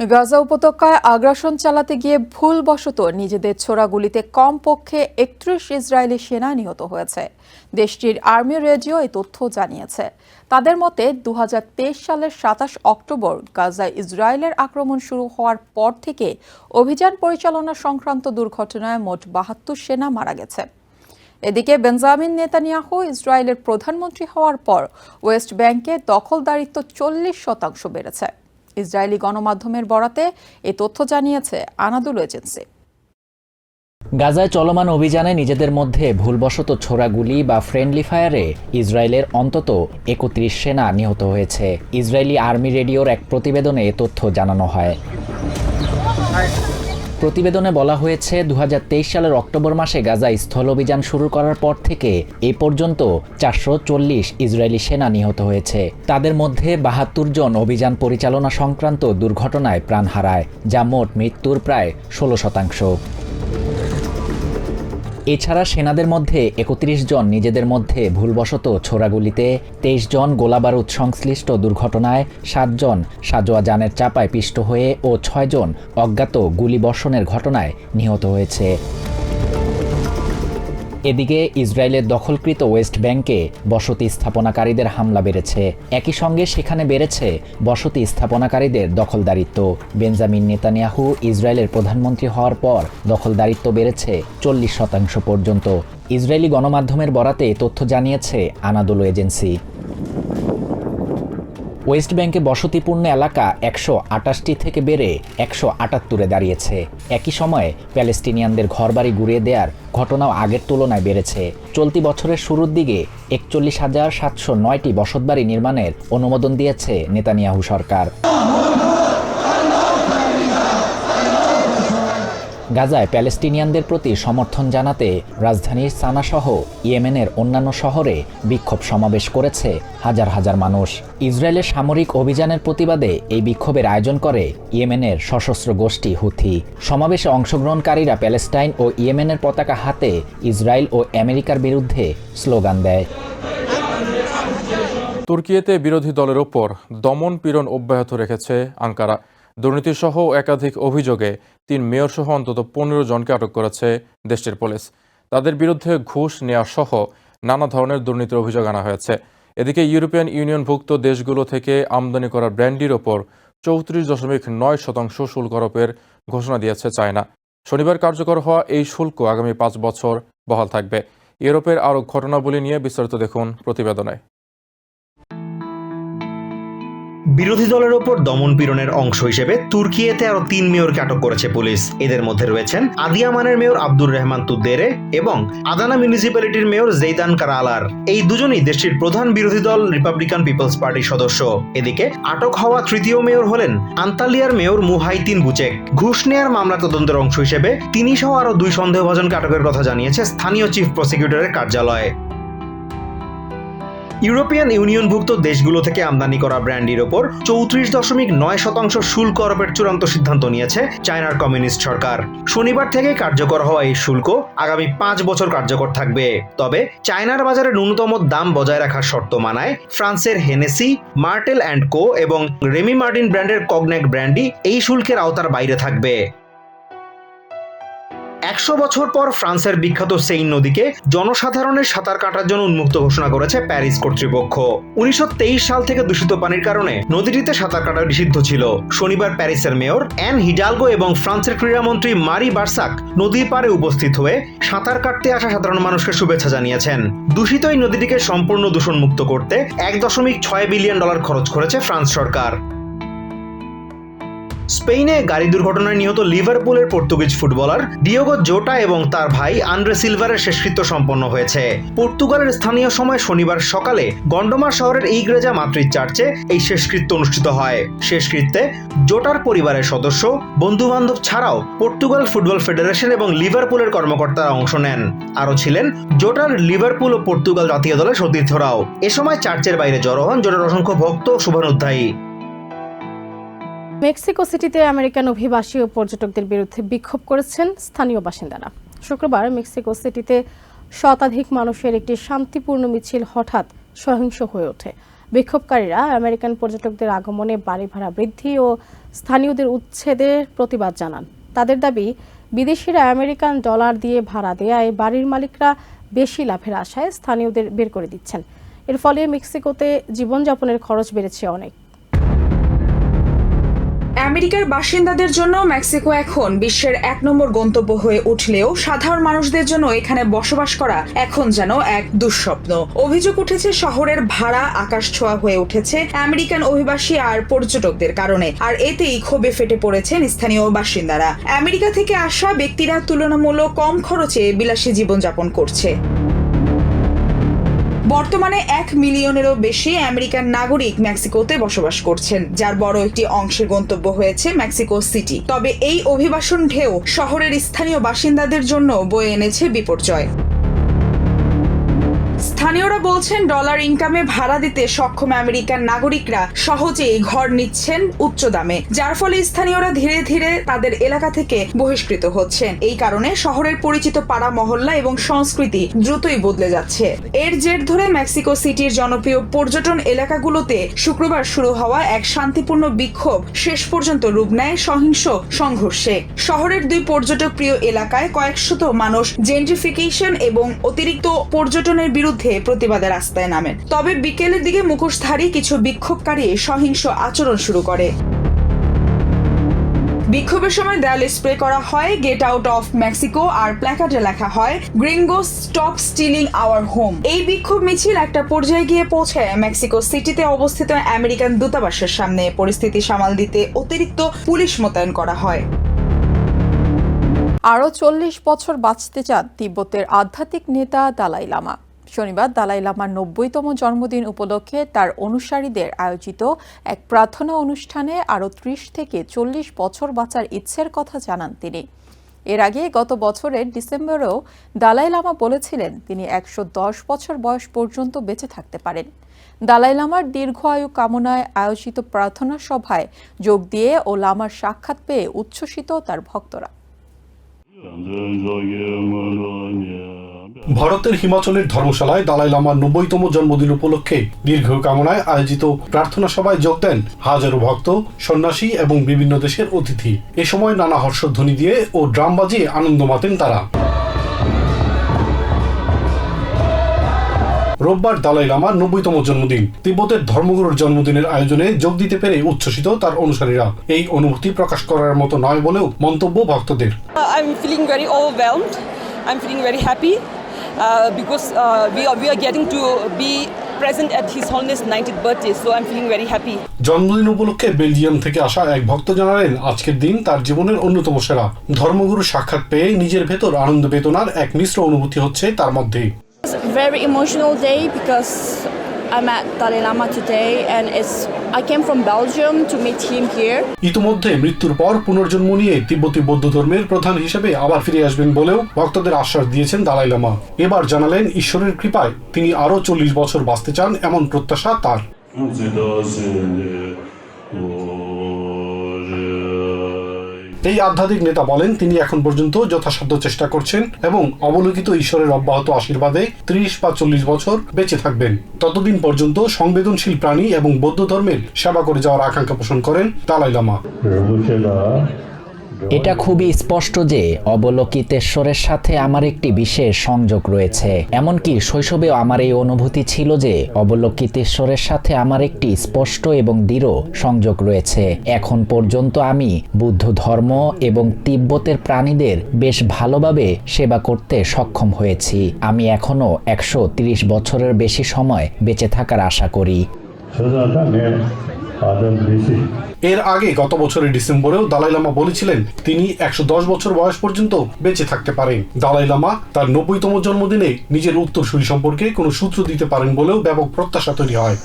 গাজা উপত্যকায় আগ্রাসন চালাতে গিয়ে ভুলবশত নিজেদের ছোড়া গুলিতে কমপক্ষে একত্রিশ ইসরায়েলি সেনা নিহত হয়েছে। দেশটির আর্মি রেডিও এই তথ্য জানিয়েছে। তাদের মতে দু হাজার তেইশ সালের সাতাশ অক্টোবর গাজায় ইসরায়েলের আক্রমণ শুরু হওয়ার পর থেকে অভিযান পরিচালনা সংক্রান্ত দুর্ঘটনায় মোট বাহাত্তর সেনা মারা গেছে। এদিকে বেঞ্জামিন নেতানিয়াহু ইসরায়েলের প্রধানমন্ত্রী হওয়ার পর ওয়েস্ট ব্যাংকে দখলদারিত্ব চল্লিশ শতাংশ বেড়েছে। ইসরায়েলি গণমাধ্যমের বরাতে এ তথ্য জানিয়েছে আনাদুল এজেন্সি। গাজায় চলমান অভিযানে নিজেদের মধ্যে ভুলবশত ছোড়া গুলি বা ফ্রেন্ডলি ফায়ারে ইসরায়েলের অন্তত একত্রিশ সেনা নিহত হয়েছে। ইসরায়েলি আর্মি রেডিওর এক প্রতিবেদনে এ তথ্য জানানো হয়। প্রতিবেদনে বলা হয়েছে দু হাজার তেইশ সালের অক্টোবর মাসে গাজায় স্থল অভিযান শুরু করার পর থেকে এ পর্যন্ত চারশো চল্লিশ ইসরায়েলি সেনা নিহত হয়েছে। তাদের মধ্যে বাহাত্তর জন অভিযান পরিচালনা সংক্রান্ত দুর্ঘটনায় প্রাণ হারায়, যা মোট মৃত্যুর প্রায় ষোলো শতাংশ। এছাড়া সেনাদের মধ্যে একত্রিশ জন নিজেদের মধ্যে ভুলবশত ছোড়াগুলিতে, তেইশ জন গোলাবারুদ সংশ্লিষ্ট দুর্ঘটনায় সাতজন সাজোয়া যানের চাপায় পিষ্ট হয়ে ও ছয়জন অজ্ঞাত গুলিবর্ষণের ঘটনায় নিহত হয়েছে। এদিকে ইসরায়েলের দখলকৃত ওয়েস্ট ব্যাংকে বসতি স্থাপনাকারীদের হামলা বেড়েছে। একই সঙ্গে সেখানে বেড়েছে বসতি স্থাপনাকারীদের দখলদারিত্ব। বেঞ্জামিন নেতানিয়াহু ইসরায়েলের প্রধানমন্ত্রী হওয়ার পর দখলদারিত্ব বেড়েছে চল্লিশ শতাংশ পর্যন্ত। ইসরায়েলি গণমাধ্যমের বরাতে তথ্য জানিয়েছে আনাদোলো এজেন্সি। ওয়েস্ট ব্যাংকে বসতিপূর্ণ এলাকা একশো আটাশটি থেকে বেড়ে একশো আটাত্তরে দাঁড়িয়েছে। একই সময়ে প্যালেস্টিনিয়ানদের ঘরবাড়ি গুড়িয়ে দেওয়ার ঘটনাও আগের তুলনায় বেড়েছে। চলতি বছরের শুরুর দিকে একচল্লিশ হাজার সাতশো নয়টি বসতবাড়ি নির্মাণের অনুমোদন দিয়েছে নেতানিয়াহু সরকার। গাজায় প্যালেস্টিনিয়ানদের প্রতি সমর্থন জানাতে রাজধানীর সানাসহ ইয়েমেনের অন্যান্য শহরে বিক্ষোভ সমাবেশ করেছে হাজার হাজার মানুষ। ইসরায়েলের সামরিক অভিযানের প্রতিবাদে এই বিক্ষোভের আয়োজন করে ইয়েমেনের সশস্ত্র গোষ্ঠী হুথি। সমাবেশে অংশগ্রহণকারীরা প্যালেস্টাইন ও ইয়েমেনের পতাকা হাতে ইসরায়েল ও আমেরিকার বিরুদ্ধে স্লোগান দেয়। তুর্কিয়েতে বিরোধী দলের ওপর দমন পীড়ন অব্যাহত রেখেছে আঙ্কারা। দুর্নীতিসহ একাধিক অভিযোগে তিন মেয়রসহ অন্তত পনেরো জনকে আটক করেছে দেশটির পুলিশ। তাদের বিরুদ্ধে ঘুষ নেওয়া সহ নানা ধরনের দুর্নীতির অভিযোগ আনা হয়েছে। এদিকে ইউরোপিয়ান ইউনিয়নভুক্ত দেশগুলো থেকে আমদানি করা ব্র্যান্ডির ওপর চৌত্রিশ দশমিক নয় শতাংশ শুল্ক আরোপের ঘোষণা দিয়েছে চায়না। শনিবার কার্যকর হওয়া এই শুল্ক আগামী পাঁচ বছর বহাল থাকবে। ইউরোপের আরও ঘটনাবলী নিয়ে বিস্তারিত দেখুন প্রতিবেদনে। বিরোধী দলের ওপর দমন পীড়নের অংশ হিসেবে তুর্কিয়েতে আরও তিন মেয়রকে আটক করেছে পুলিশ। এদের মধ্যে রয়েছেন আদিয়ামানের মেয়র আব্দুর রহমান তুদ্দেরে এবং আদানা মিউনিসিপ্যালিটির মেয়র জেইদান কারালার। এই দুজনই দেশটির প্রধান বিরোধী দল রিপাবলিকান পিপলস পার্টির সদস্য। এদিকে আটক হওয়া তৃতীয় মেয়র হলেন আন্তালিয়ার মেয়র মুহাইতিন বুচেক। ঘুষ নেয়ার মামলা তদন্তের অংশ হিসেবে তিনি সহ আরও দুই সন্দেহভাজনকে আটকের কথা জানিয়েছে স্থানীয় চিফ প্রসিকিউটরের কার্যালয়। ইউরোপিয়ান ইউনিয়নভুক্ত দেশগুলো থেকে আমদানি করা ব্র্যান্ডির ওপর চৌত্রিশ দশমিক নয় শতাংশ শুল্ক আরোপের চূড়ান্ত সিদ্ধান্ত নিয়েছে চায়নার কমিউনিস্ট সরকার। শনিবার থেকে কার্যকর হওয়া এই শুল্ক আগামী পাঁচ বছর কার্যকর থাকবে। তবে চায়নার বাজারে ন্যূনতম দাম বজায় রাখার শর্ত মানায় ফ্রান্সের হেনেসি, মার্টেল অ্যান্ড কো এবং রেমি মার্টিন ব্র্যান্ডের কগনেক ব্র্যান্ডই এই শুল্কের আওতার বাইরে থাকবে। একশো বছর পর ফ্রান্সের বিখ্যাত সেইন নদীকে জনসাধারণের সাঁতার কাটার জন্য উন্মুক্ত ঘোষণা করেছে প্যারিস কর্তৃপক্ষ। উনিশশো তেইশ সাল থেকে দূষিত পানির কারণে নদীটিতে সাঁতার কাটা নিষিদ্ধ ছিল। শনিবার প্যারিসের মেয়র অ্যান হিডালগো এবং ফ্রান্সের ক্রীড়ামন্ত্রী মারি বার্সাক নদীর পাড়ে উপস্থিত হয়ে সাঁতার কাটতে আসা সাধারণ মানুষকে শুভেচ্ছা জানিয়েছেন। দূষিত এই নদীটিকে সম্পূর্ণ দূষণমুক্ত করতে এক দশমিক ছয় বিলিয়ন ডলার খরচ করেছে ফ্রান্স সরকার। স্পেনে গাড়ি দুর্ঘটনায় নিহত লিভারপুলের পর্তুগিজ ফুটবলার ডিওগো জোটা এবং তার ভাই আন্দ্রে সিলভারের শেষকৃত্য সম্পন্ন হয়েছে। পর্তুগালের স্থানীয় সময় শনিবার সকালে গন্ডমার শহরের ইগ্রেজা মাতৃ চার্চে এই শেষকৃত্য অনুষ্ঠিত হয়। শেষকৃত্যে জোটার পরিবারের সদস্য বন্ধু বান্ধব ছাড়াও পর্তুগাল ফুটবল ফেডারেশন এবং লিভারপুলের কর্মকর্তারা অংশ নেন। আরও ছিলেন জোটার লিভারপুল ও পর্তুগাল জাতীয় দলের সতীর্থরাও। এ সময় চার্চের বাইরে জড়ো হন জোটার অসংখ্য ভক্ত ও শুভানুধ্যায়ী। মেক্সিকো সিটিতে আমেরিকান অভিবাসী ও পর্যটকদের বিরুদ্ধে বিক্ষোভ করেছেন স্থানীয় বাসিন্দারা। শুক্রবার মেক্সিকো সিটিতে শতাধিক মানুষের একটি শান্তিপূর্ণ মিছিল হঠাৎ সহিংস হয়ে ওঠে। বিক্ষোভকারীরা আমেরিকান পর্যটকদের আগমনে বাড়ি ভাড়া বৃদ্ধি ও স্থানীয়দের উচ্ছেদের প্রতিবাদ জানান। তাদের দাবি, বিদেশিরা আমেরিকান ডলার দিয়ে ভাড়া দেয়ায় বাড়ির মালিকরা বেশি লাভের আশায় স্থানীয়দের বের করে দিচ্ছেন। এর ফলে মেক্সিকোতে জীবনযাপনের খরচ বেড়েছে অনেক। আমেরিকার বাসিন্দাদের জন্য মেক্সিকো এখন বিশ্বের এক নম্বর গন্তব্য হয়ে উঠলেও সাধারণ মানুষদের জন্য এখানে বসবাস করা এখন যেন এক দুঃস্বপ্ন। অভিযোগ উঠেছে শহরের ভাড়া আকাশ ছোঁয়া হয়ে উঠেছে আমেরিকান অভিবাসী আর পর্যটকদের কারণে। আর এতেই ক্ষোভে ফেটে পড়েছেন স্থানীয় বাসিন্দারা। আমেরিকা থেকে আসা ব্যক্তিরা তুলনামূলক কম খরচে বিলাসী জীবনযাপন করছে। বর্তমানে এক মিলিয়নেরও বেশি আমেরিকান নাগরিক মেক্সিকোতে বসবাস করছেন, যার বড় একটি অংশের গন্তব্য হয়েছে মেক্সিকো সিটি। তবে এই অভিবাসন ঢেউ শহরের স্থানীয় বাসিন্দাদের জন্য বয়ে এনেছে বিপর্যয়। স্থানীয়রা বলছেন ডলার ইনকামে ভাড়া দিতে সক্ষম আমেরিকান নাগরিকরা সহজেই ঘর নিচ্ছেন উচ্চ দামে, যার ফলে স্থানীয়রা ধীরে ধীরে তাদের এলাকা থেকে বহিষ্কৃত হচ্ছেন। এই কারণে শহরের পরিচিত পাড়া, মহল্লা এবং সংস্কৃতি দ্রুতই বদলে যাচ্ছে। এর জের ধরে মেক্সিকো সিটির জনপ্রিয় পর্যটন এলাকাগুলোতে শুক্রবার শুরু হওয়া এক শান্তিপূর্ণ বিক্ষোভ শেষ পর্যন্ত রূপ নেয় সহিংস সংঘর্ষে। শহরের দুই পর্যটক প্রিয় এলাকায় কয়েকশত মানুষ জেন্ট্রিফিকেশন এবং অতিরিক্ত পর্যটনের বিরুদ্ধে প্রতিবাদে রাস্তায় নামেন। তবে বিকেলের দিকে মুখোশধারী কিছু বিক্ষোভকারী সহিংস আচরণ শুরু করে। বিক্ষোভের সময় দেয়ালে স্প্রে করা হয়, গেট আউট অফ মেক্সিকো আর প্ল্যাকার্ডে লেখা হয়, gringo, stop stealing our home. এই বিক্ষোভ মিছিল একটা পর্যায়ে গিয়ে পৌঁছায় মেক্সিকো সিটিতে অবস্থিত আমেরিকান দূতাবাসের সামনে। পরিস্থিতি সামাল দিতে অতিরিক্ত পুলিশ মোতায়েন করা হয়। আরও চল্লিশ বছর বাঁচতে চান তিব্বতের আধ্যাত্মিক নেতা দালাই লামা। শনিবার দালাই লামার নব্বইতম জন্মদিন উপলক্ষে তার অনুসারীদের আয়োজিত এক প্রার্থনা অনুষ্ঠানে আরও ত্রিশ থেকে চল্লিশ বছর বাঁচার ইচ্ছের কথা জানান তিনি। এর আগে গত বছরের ডিসেম্বরেও দালাই লামা বলেছিলেন, তিনি একশো দশ বছর বয়স পর্যন্ত বেঁচে থাকতে পারেন। দালাই লামার দীর্ঘ আয়ু কামনায় আয়োজিত প্রার্থনা সভায় যোগ দিয়ে ও লামার সাক্ষাৎ পেয়ে উচ্ছ্বসিত তার ভক্তরা। ভারতের হিমাচলের ধর্মশালায় দালাই লামার নব্বইতম জন্মদিন উপলক্ষে দীর্ঘ কামনায় আয়োজিত প্রার্থনা সভায় যোগ দেন হাজারো ভক্ত, সন্ন্যাসী এবং বিভিন্ন দেশের অতিথি। এ সময় নানা হর্ষধ্বনি দিয়ে ও ড্রাম বাজিয়ে আনন্দ মাতেন তারা। রোববার দালাই লামার নব্বইতম জন্মদিন। তিব্বতের ধর্মগুরুর জন্মদিনের আয়োজনে যোগ দিতে পেরে উচ্ছ্বসিত তার অনুসারীরা। এই অনুভূতি প্রকাশ করার মতো নয় বলেও মন্তব্য ভক্তদের। I'm feeling very overwhelmed. I'm feeling very happy. Because uh, we, are, we are getting to be present at His Holiness 90th birthday, so I'm feeling very happy. জন্মদিন উপলক্ষে বেলজিয়াম থেকে আসা এক ভক্ত জানালেন আজকের দিন তার জীবনের অন্যতম সেরা ধর্মগুরু সাক্ষাৎ পেয়ে নিজের ভেতর আনন্দ বেদনার এক মিশ্র অনুভূতি হচ্ছে তার মধ্যে It's a very emotional day because I met Dalai Lama today and it's I came from Belgium to meet him here. ইতিমধ্যে মৃত্যুর পর পুনর্জন্ম নিয়ে তিব্বতী বৌদ্ধ ধর্মের প্রধান হিসেবে আবার ফিরে আসবেন বলেও ভক্তদের আশ্বাস দিয়েছেন দালাই লামা এবার জানালেন ঈশ্বরের কৃপায় তিনি আরও চল্লিশ বছর বাঁচতে চান এমন প্রত্যাশা তার এই আধ্যাত্মিক নেতা বলেন, তিনি এখন পর্যন্ত যথাসাধ্য চেষ্টা করছেন এবং অবলোকিত ঈশ্বরের অব্যাহত আশীর্বাদে ত্রিশ বা চল্লিশ বছর বেঁচে থাকবেন। ততদিন পর্যন্ত সংবেদনশীল প্রাণী এবং বৌদ্ধ ধর্মের সেবা করে যাওয়ার আকাঙ্ক্ষা পোষণ করেন তালাই লামা। এটা খুবই স্পষ্ট যে অবলোকিতেশ্বরের সাথে আমার একটি বিশেষ সংযোগ রয়েছে। এমনকি শৈশবেও আমার এই অনুভূতি ছিল যে অবলোকিতেশ্বরের সাথে আমার একটি স্পষ্ট এবং দৃঢ় সংযোগ রয়েছে। এখন পর্যন্ত আমি বুদ্ধ ধর্ম এবং তিব্বতের প্রাণীদের বেশ ভালোভাবে সেবা করতে সক্ষম হয়েছি। আমি এখনও একশো বছরের বেশি সময় বেঁচে থাকার আশা করি। এর আগে গত বছরের ডিসেম্বরেও দালাই লামা বলেছিলেন তিনি একশো দশ বছর বয়স পর্যন্ত বেঁচে থাকতে পারেন। দালাই লামা তার নব্বইতম জন্মদিনে নিজের উত্তরসূরি সম্পর্কে কোনো সূত্র দিতে পারেন বলেও ব্যাপক প্রত্যাশা তৈরি হয়।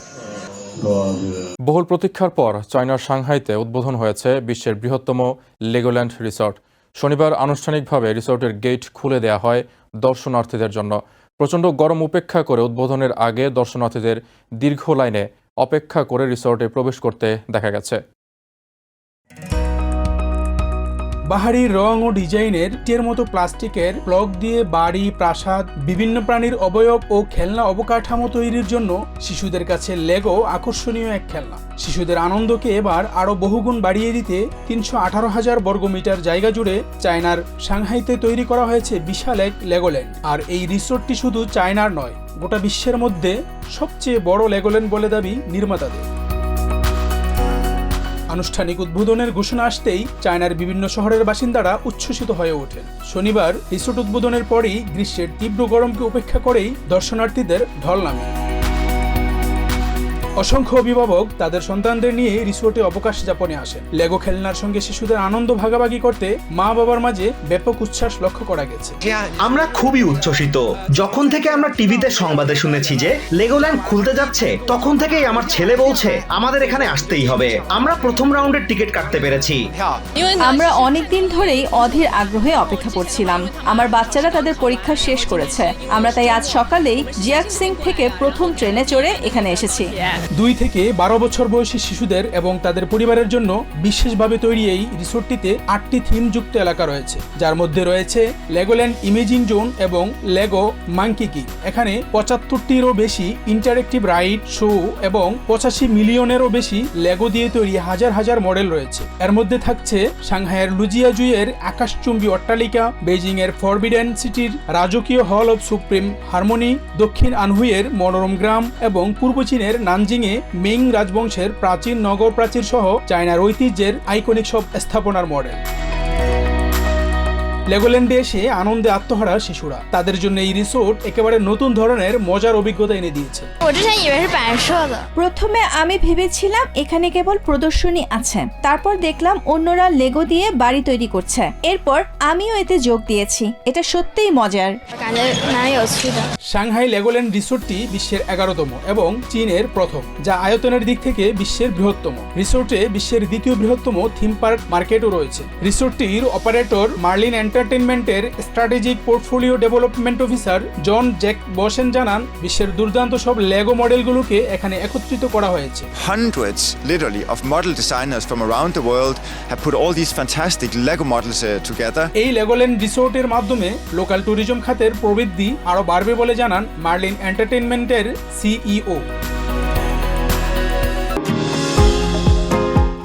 বহুল প্রতীক্ষার পর চায়নার সাংহাইতে উদ্বোধন হয়েছে বিশ্বের বৃহত্তম লেগোল্যান্ড রিসর্ট। শনিবার আনুষ্ঠানিকভাবে রিসর্টের গেট খুলে দেয়া হয় দর্শনার্থীদের জন্য। প্রচণ্ড গরম উপেক্ষা করে উদ্বোধনের আগে দর্শনার্থীদের দীর্ঘ লাইনে অপেক্ষা করে রিসর্টে প্রবেশ করতে দেখা গেছে। বাহারি রং ও ডিজাইনের টের মতো প্লাস্টিকের ব্লক দিয়ে বাড়ি, প্রাসাদ, বিভিন্ন প্রাণীর অবয়ব ও খেলনা অবকাঠামো তৈরির জন্য শিশুদের কাছে লেগো আকর্ষণীয় এক খেলনা। শিশুদের আনন্দকে এবার আরও বহুগুণ বাড়িয়ে দিতে তিনশো আঠারো হাজার বর্গমিটার জায়গা জুড়ে চায়নার সাংহাইতে তৈরি করা হয়েছে বিশাল এক লেগোল্যান্ড। আর এই রিসোর্টটি শুধু চায়নার নয়, গোটা বিশ্বের মধ্যে সবচেয়ে বড় লেগোল্যান্ড বলে দাবি নির্মাতাদের। আনুষ্ঠানিক উদ্বোধনের ঘোষণা আসতেই চায়নার বিভিন্ন শহরের বাসিন্দারা উচ্ছ্বসিত হয়ে ওঠেন। শনিবার রিসোর্ট উদ্বোধনের পরেই গ্রীষ্মের তীব্র গরমকে উপেক্ষা করেই দর্শনার্থীদের ঢল নামে। অসংখ্য অভিভাবক তাদের সন্তানদের নিয়ে রিসোর্টে অবকাশ যাপনে আসেন। লেগো খেলনার সঙ্গে শিশুদের আনন্দ ভাগাভাগি করতে মা বাবার মাঝে ব্যাপক উচ্ছ্বাস লক্ষ্য করা গেছে। আমরা খুবই উচ্ছ্বসিত। যখন থেকে আমরা টিভিতে সংবাদে শুনেছি যে লেগোল্যান্ড খুলতে যাচ্ছে তখন থেকেই আমার ছেলে বলছে আমাদের এখানে আসতেই হবে। আমরা প্রথম রাউন্ডের টিকিট কাটতে পেরেছি। আমরা অনেক দিন ধরেই অধীর আগ্রহে অপেক্ষা করছিলাম। আমার বাচ্চারা তাদের পরীক্ষা শেষ করেছে। আমরা তাই আজ সকালেই জিয়াকসিং থেকে প্রথম ট্রেনে চড়ে এখানে এসেছি। দুই থেকে বারো বছর বয়সী শিশুদের এবং তাদের পরিবারের জন্য বিশেষভাবে তৈরি এই রিসোর্টটিতে আটটি থিমযুক্ত এলাকা রয়েছে। যার মধ্যে রয়েছে লেগোল্যান্ড ইমেজিং জোন এবং লেগো মাঙ্কি কিক এখানে পঁচাত্তরটিরও বেশি ইন্টারেক্টিভ রাইড, শো এবং পঁচাশি মিলিয়নেরও বেশি লেগো দিয়ে তৈরি হাজার হাজার মডেল রয়েছে। এর মধ্যে থাকছে সাংহাইয়ের লুজিয়াজুইয়ের আকাশচুম্বী অট্টালিকা বেজিং এর ফরবিডেন সিটির রাজকীয় হল অব সুপ্রিম হারমোনি, দক্ষিণ আনহুইয়ের মনোরম গ্রাম এবং পূর্ব চীনের নানজিংয়ে মিং রাজবংশের প্রাচীন নগর প্রাচীর সহ চায়নার ঐতিহ্যের আইকনিক সব স্থাপনার মডেল লেগোল্যান্ডে এসে আনন্দে আত্মহারা শিশুরা। তাদের জন্য এই রিসোর্ট একেবারে নতুন ধরনের মজার অভিজ্ঞতা এনে দিয়েছে। প্রথমে আমি ভেবেছিলাম এখানে কেবল প্রদর্শনী আছে। তারপর দেখলাম অন্যরা লেগো দিয়ে বাড়ি তৈরি করছে। এরপর আমিও এতে যোগ দিয়েছি। এটা সত্যিই মজার। সাংহাই লেগোল্যান্ড রিসোর্টটি বিশ্বের এগারোতম এবং চীনের প্রথম যা আয়তনের দিক থেকে বিশ্বের বৃহত্তম। রিসোর্টে বিশ্বের দ্বিতীয় বৃহত্তম থিম পার্ক মার্কেটও রয়েছে। রিসোর্টটির অপারেটর মার্লিন এন্টার এন্টারটেনমেন্টের strategic portfolio development officer John Jakobsen জানান বিশ্বের দুর্দান্ত সব লেগো মডেলগুলোকে এখানে একত্রিত করা হয়েছে Hundreds, literally, of model designers from around the world have put all these fantastic Lego models uh, together. এই লেগোল্যান্ড রিসোর্টের মাধ্যমে লোকাল ট্যুরিজম খাতের প্রবৃদ্ধি আরও বাড়বে বলে জানান মার্লিন এন্টারটেনমেন্টের সিইও